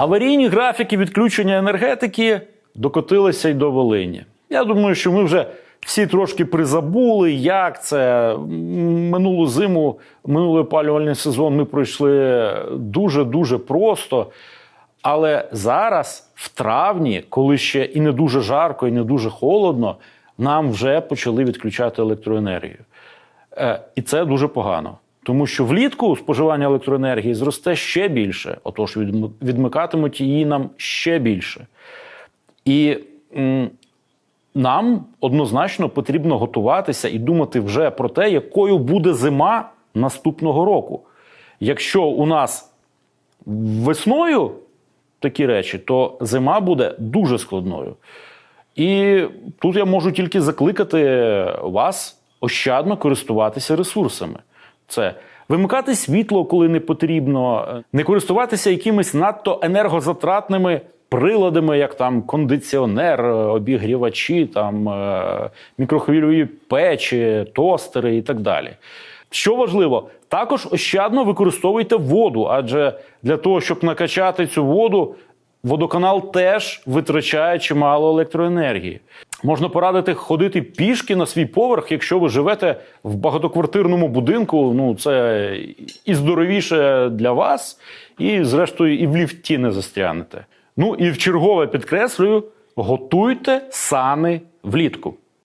Аварійні графіки відключення енергетики докотилися й до Волині. Я думаю, що ми вже всі трошки призабули, як це минулу зиму, минулий опалювальний сезон ми пройшли дуже дуже просто. Але зараз, в травні, коли ще і не дуже жарко, і не дуже холодно, нам вже почали відключати електроенергію. Е, І це дуже погано. Тому що влітку споживання електроенергії зросте ще більше, отож відм- відмикатимуть її нам ще більше. І нам однозначно потрібно готуватися і думати вже про те, якою буде зима наступного року. Якщо у нас весною такі речі, то зима буде дуже складною. І тут я можу тільки закликати вас ощадно користуватися ресурсами. Це вимикати світло, коли не потрібно, не користуватися якимись надто енергозатратними приладами, як там кондиціонер, обігрівачі, там е, мікрохвильові печі, тостери і так далі. Що важливо, також ощадно використовуйте воду, адже для того, щоб накачати цю воду, водоканал теж витрачає чимало електроенергії. Можна порадити ходити пішки на свій поверх, якщо ви живете в багатоквартирному будинку. Ну це і здоровіше для вас, і зрештою і в ліфті не застрянете. Ну і в чергове підкреслюю: готуйте сани влітку.